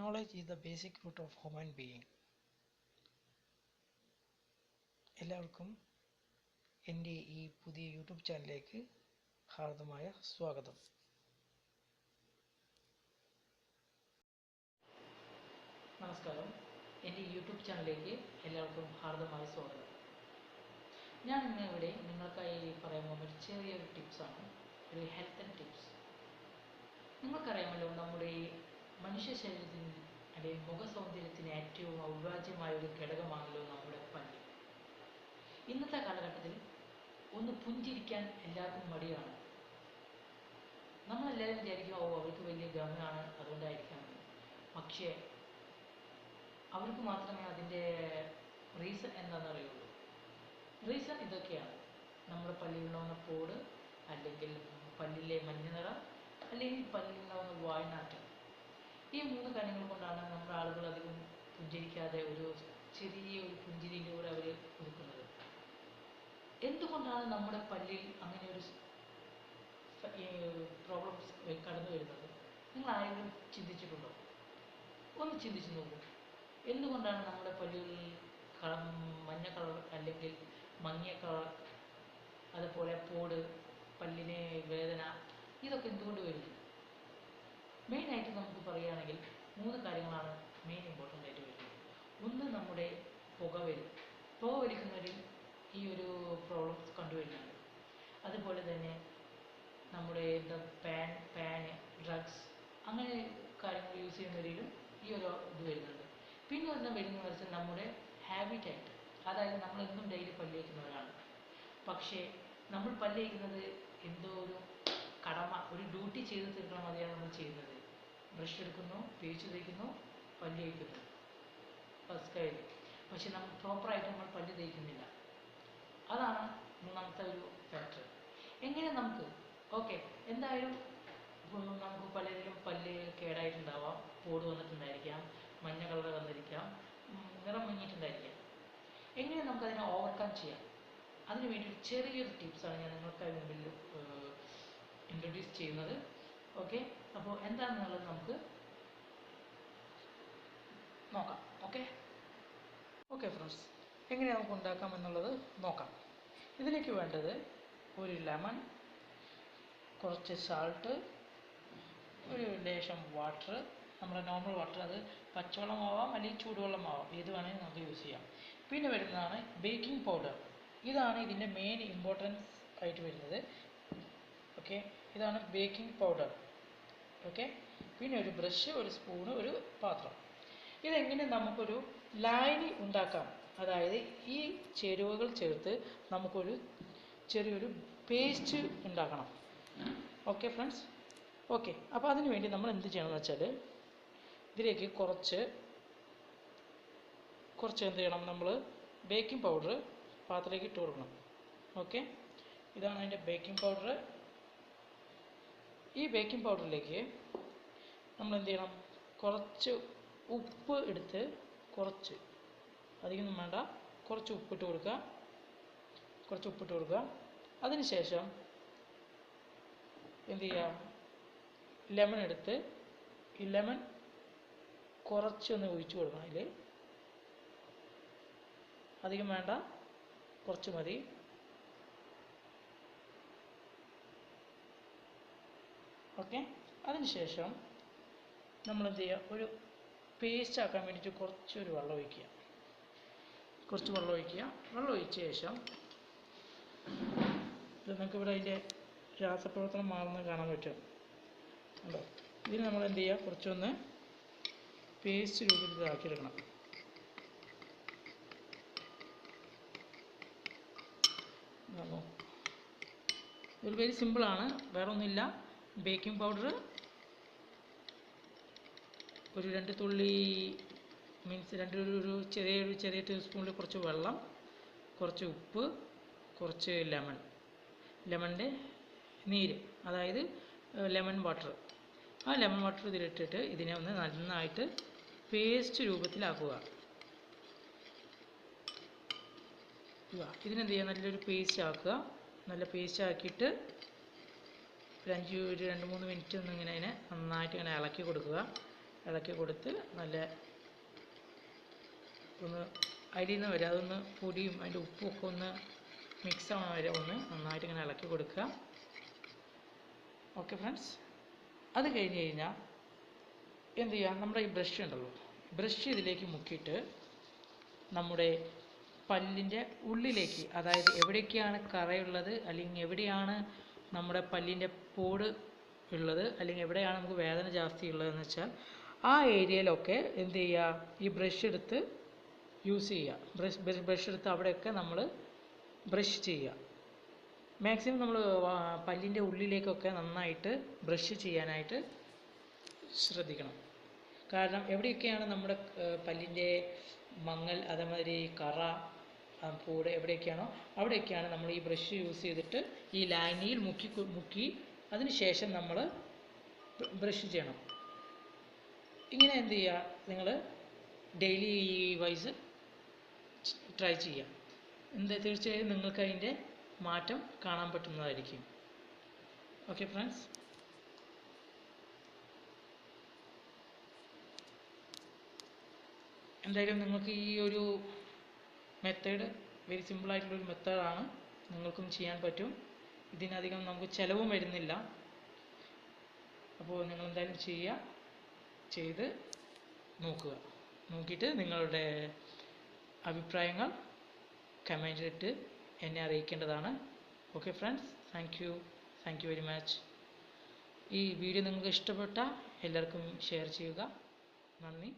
Knowledge is the basic root of human being. എല്ലാവർക്കും എന്റെ ഈ പുതിയ യൂട്യൂബ് ചാനലിലേക്ക് ഹാർദമായ സ്വാഗതം. നമസ്കാരം. എന്റെ യൂട്യൂബ് ചാനലിലേക്ക് എല്ലാവർക്കും ഹാർദമായ സ്വാഗതം. ഞാൻ ഇന്ന് ഇവിടെ നിങ്ങൾക്കായി പറയാൻ പോകുന്ന ചെറിയൊരു ടിപ്സാണ്. ഒരു ഹെൽത്ത് ആൻഡ് ടിപ്സ്. നിങ്ങൾക്കറിയാമല്ലോ നമ്മുടെ മനുഷ്യ അല്ലെങ്കിൽ മുഖ സൗന്ദര്യത്തിന് ഏറ്റവും അവിഭാജ്യമായ ഒരു ഘടകമാണല്ലോ നമ്മുടെ പല്ല്. ഇന്നത്തെ കാലഘട്ടത്തിൽ ഒന്ന് പുഞ്ചിരിക്കാൻ എല്ലാവർക്കും മടിയാണ്. നമ്മളെല്ലാവരും വിചാരിക്കും ഓ അവർക്ക് വലിയ ഗമനാണ് അതുകൊണ്ടായിരിക്കാം. പക്ഷേ അവർക്ക് മാത്രമേ അതിന്റെ റീസൺ എന്താണെന്ന് അറിയുള്ളൂ. റീസൺ ഇതൊക്കെയാണ്. നമ്മുടെ പല്ലിലുണ്ടാവുന്ന പോട് അല്ലെങ്കിൽ പല്ലിലെ മഞ്ഞ നിറം അല്ലെങ്കിൽ പല്ലിലുണ്ടാവുന്ന വായ്നാറ്റം ഈ മൂന്ന് കാര്യങ്ങൾ കൊണ്ടാണ് നമ്മുടെ ആളുകൾ അധികം പുഞ്ചിരിക്കാതെ ഒരു ചെറിയ ഒരു പുഞ്ചിരിയിലൂടെ അവർ കൊടുക്കുന്നത്. എന്തുകൊണ്ടാണ് നമ്മുടെ പല്ലിൽ അങ്ങനെ ഒരു പ്രോബ്ലംസ് കടന്നു വരുന്നത്? നിങ്ങൾ ആരെങ്കിലും ചിന്തിച്ചിട്ടുണ്ടോ? ഒന്ന് ചിന്തിച്ചു നോക്കൂ. എന്തുകൊണ്ടാണ് നമ്മുടെ പല്ലുകളിൽ മഞ്ഞ കളർ അല്ലെങ്കിൽ മങ്ങിയ കളർ അതുപോലെ പോട് പല്ലിനെ വേദന ഇതൊക്കെ എന്തുകൊണ്ട് വരുന്നു മെയിനായിട്ട് നമുക്ക് പറയുകയാണെങ്കിൽ മൂന്ന് കാര്യങ്ങളാണ് മെയിൻ ഇമ്പോർട്ടന്റ് ആയിട്ട് വരുന്നത്. ഒന്ന് നമ്മുടെ പുകവലി പുക വലിക്കുന്നവരിൽ ഈ ഒരു പ്രോബ്ലംസ് കണ്ടുവരുന്നുണ്ട്. അതുപോലെ തന്നെ നമ്മുടെ എന്താ പാൻ പാന് ഡ്രഗ്സ് അങ്ങനെ കാര്യങ്ങൾ യൂസ് ചെയ്യുന്നവരിലും ഈ ഒരു ഇത് വരുന്നുണ്ട്. പിന്നെ ഒന്ന് വരുന്ന വെച്ചാൽ നമ്മുടെ ഹാബിറ്റായിട്ട് അതായത് നമ്മൾ എന്നും ഡെയിലി പല്ലിയിക്കുന്നവരാണ് പക്ഷേ നമ്മൾ പല്ലിയിക്കുന്നത് എന്തോ ഒരു കടമ ഒരു ഡ്യൂട്ടി ചെയ്ത് തീർക്കണം മതിയാണ് നമ്മൾ ചെയ്യുന്നത്. ബ്രഷ് എടുക്കുന്നു പേച്ച് തേക്കുന്നു പല്ല് തേക്കുന്നു. ഫസ്റ്റ് കഴിഞ്ഞു പക്ഷെ നമ്മൾ പ്രോപ്പറായിട്ട് നമ്മൾ പല്ല് തേക്കുന്നില്ല. അതാണ് മൂന്നാമത്തെ ഒരു ഫാക്ടർ എങ്ങനെ നമുക്ക്? ഓക്കെ എന്തായാലും നമുക്ക് പലരിലും പല്ല് കേടായിട്ടുണ്ടാവാം പോട് വന്നിട്ടുണ്ടായിരിക്കാം മഞ്ഞ കളർ വന്നിരിക്കാം നിറം മങ്ങിയിട്ടുണ്ടായിരിക്കാം. എങ്ങനെ നമുക്കതിനെ ഓവർകം ചെയ്യാം? അതിനു വേണ്ടി ചെറിയൊരു ടിപ്സാണ് ഞാൻ നിങ്ങൾക്കായി മുമ്പിൽ ഇൻട്രൊഡ്യൂസ് ചെയ്യുന്നത്. ഓക്കെ അപ്പോൾ എന്താണെന്നുള്ളത് നമുക്ക്? നോക്കാം. ഓക്കെ ഓക്കെ ഫ്രണ്ട്സ് എങ്ങനെ നമുക്ക് ഉണ്ടാക്കാം എന്നുള്ളത് നോക്കാം. ഇതിലേക്ക് വേണ്ടത് ഒരു ലെമൺ കുറച്ച് സാൾട്ട് ഒരു ലേശം വാട്ടർ നമ്മുടെ നോർമൽ വാട്ടർ അത് പച്ചവെള്ളമാവാം അല്ലെങ്കിൽ ചൂടുവെള്ളമാവാം. ഏത് വേണമെങ്കിലും നമുക്ക് യൂസ് ചെയ്യാം. പിന്നെ വരുന്നതാണ് ബേക്കിംഗ് പൗഡർ ഇതാണ് ഇതിന്റെ മെയിൻ ഇമ്പോർട്ടൻസ് ആയിട്ട് വരുന്നത്. ഓക്കെ ഇതാണ് ബേക്കിംഗ് പൗഡർ ഓക്കെ പിന്നെ ഒരു ബ്രഷ് ഒരു സ്പൂണ് ഒരു പാത്രം. ഇതെങ്ങനെ നമുക്കൊരു ലായനി ഉണ്ടാക്കാം? അതായത് ഈ ചേരുവകൾ ചേർത്ത് നമുക്കൊരു ചെറിയൊരു പേസ്റ്റ് ഉണ്ടാക്കണം. ഓക്കെ ഫ്രണ്ട്സ് ഓക്കെ അപ്പോൾ അതിന് വേണ്ടി നമ്മൾ എന്ത് ചെയ്യണമെന്ന് വെച്ചാൽ ഇതിലേക്ക് കുറച്ച് കുറച്ച് എന്ത് ചെയ്യണം നമ്മൾ ബേക്കിംഗ് പൗഡർ പാത്രത്തിലേക്ക് ഇട്ട് കൊടുക്കണം. ഓക്കെ ഇതാണ് അതിന്റെ ബേക്കിംഗ് പൗഡർ ഈ ബേക്കിംഗ് പൗഡറിലേക്ക് നമ്മൾ എന്ത് ചെയ്യണം? കുറച്ച് ഉപ്പ് എടുത്ത് കുറച്ച് അധികം വേണ്ട കുറച്ച് ഉപ്പിട്ട് കൊടുക്കുക. കുറച്ച് ഉപ്പിട്ട് കൊടുക്കുക. അതിനുശേഷം എന്ത് ചെയ്യുക? ലെമൺ എടുത്ത് ഈ ലെമൺ കുറച്ചൊന്ന് ഒഴിച്ചു കൊടുക്കണം അതിൽ അധികം വേണ്ട കുറച്ച് മതി. ഓക്കെ? അതിനുശേഷം നമ്മൾ എന്ത് ചെയ്യുക? ഒരു പേസ്റ്റ് ആക്കാൻ വേണ്ടിയിട്ട് കുറച്ചൊരു വെള്ളം ഒഴിക്കുക. കുറച്ച് വെള്ളം ഒഴിക്കുക. വെള്ളം ഒഴിച്ച ശേഷം ഇത് നിങ്ങൾക്ക് ഇവിടെ അതിന്റെ രാസപ്രവർത്തനം മാറുന്ന കാണാൻ പറ്റും. ഉണ്ടോ ഇതിന് നമ്മൾ എന്ത് ചെയ്യുക? കുറച്ചൊന്ന് പേസ്റ്റ് രൂപത്തിൽ ആക്കിയെടുക്കണം. ഒരു വെരി സിമ്പിളാണ് വേറെ ഒന്നുമില്ല ബേക്കിംഗ് പൗഡർ ഒരു രണ്ട് തുള്ളി മീൻസ് രണ്ട് ഒരു ചെറിയ ഒരു ചെറിയ ടീസ്പൂണിൽ കുറച്ച് വെള്ളം കുറച്ച് ഉപ്പ് കുറച്ച് ലെമൺ ലെമണിന്റെ നീര് അതായത് ലെമൺ വാട്ടർ ആ ലെമൺ വാട്ടർ ഇതിലിട്ടിട്ട് ഇതിനെ ഒന്ന് നന്നായിട്ട് പേസ്റ്റ് രൂപത്തിലാക്കുക. ഇതിനെന്ത് ചെയ്യുക നല്ലൊരു പേസ്റ്റ് ആക്കുക. നല്ല പേസ്റ്റ് ആക്കിയിട്ട് ഒരു അഞ്ച് ഒരു രണ്ട് മൂന്ന് മിനിറ്റ് ഒന്ന് ഇങ്ങനെ അതിനെ നന്നായിട്ട് ഇങ്ങനെ ഇളക്കി കൊടുക്കുക. ഇളക്കി കൊടുത്ത് നല്ല ഒന്ന് അരിയിൽ നിന്ന് വരെ. അതൊന്ന് പൊടിയും അതിന്റെ ഉപ്പും ഒക്കെ ഒന്ന് മിക്സ് ആവണ വരെ ഒന്ന് നന്നായിട്ട് ഇങ്ങനെ ഇളക്കി കൊടുക്കുക. ഓക്കെ ഫ്രണ്ട്സ് അത് കഴിഞ്ഞ് കഴിഞ്ഞാൽ എന്ത് ചെയ്യുക? നമ്മുടെ ഈ ബ്രഷ് ഉണ്ടല്ലോ. ബ്രഷ് ഇതിലേക്ക് മുക്കിയിട്ട് നമ്മുടെ പല്ലിന്റെ ഉള്ളിലേക്ക് അതായത് എവിടെയൊക്കെയാണ് കറയുള്ളത് അല്ലെങ്കിൽ എവിടെയാണ് നമ്മുടെ പല്ലിന്റെ പോട് ഉള്ളത് അല്ലെങ്കിൽ എവിടെയാണ് നമുക്ക് വേദന ജാസ്തി ഉള്ളതെന്ന് വെച്ചാൽ ആ ഏരിയയിലൊക്കെ എന്ത് ചെയ്യുക? ഈ ബ്രഷ് എടുത്ത് യൂസ് ചെയ്യുക. ബ്രഷ് ബ്രഷ് എടുത്ത് അവിടെയൊക്കെ നമ്മൾ ബ്രഷ് ചെയ്യുക. മാക്സിമം നമ്മൾ പല്ലിന്റെ ഉള്ളിലേക്കൊക്കെ നന്നായിട്ട് ബ്രഷ് ചെയ്യാനായിട്ട് ശ്രദ്ധിക്കണം. കാരണം എവിടെയൊക്കെയാണ് നമ്മുടെ പല്ലിന്റെ മങ്ങൽ അതേമാതിരി കറ പൂട് എവിടെയൊക്കെയാണോ അവിടെയൊക്കെയാണ് നമ്മൾ ഈ ബ്രഷ് യൂസ് ചെയ്തിട്ട് ഈ ലായനിയിൽ മുക്കി മുക്കി അതിനുശേഷം നമ്മൾ ബ്രഷ് ചെയ്യണം. ഇങ്ങനെ എന്ത് ചെയ്യുക? നിങ്ങൾ ഡെയിലി വൈസ് ട്രൈ ചെയ്യുക. എന്ത് തീർച്ചയായും നിങ്ങൾക്ക് അതിന്റെ മാറ്റം കാണാൻ പറ്റുന്നതായിരിക്കും. ഓക്കെ ഫ്രണ്ട്സ് എന്തായാലും നിങ്ങൾക്ക് ഈ ഒരു മെത്തേഡ് വെരി സിമ്പിൾ ആയിട്ടുള്ള ഒരു മെത്തേഡാണ് നിങ്ങൾക്കും ചെയ്യാൻ പറ്റും. ഇതിനധികം നമുക്ക് ചിലവും വരുന്നില്ല. അപ്പോൾ നിങ്ങൾ എന്തായാലും ചെയ്യുക ചെയ്ത് നോക്കുക. നോക്കിയിട്ട് നിങ്ങളുടെ അഭിപ്രായങ്ങൾ കമന്റിലിട്ട് എന്നെ അറിയിക്കേണ്ടതാണ്. Okay friends thank you thank you very much ഈ വീഡിയോ നിങ്ങൾക്ക് ഇഷ്ടപ്പെട്ട എല്ലാവർക്കും ഷെയർ ചെയ്യുക. നന്ദി.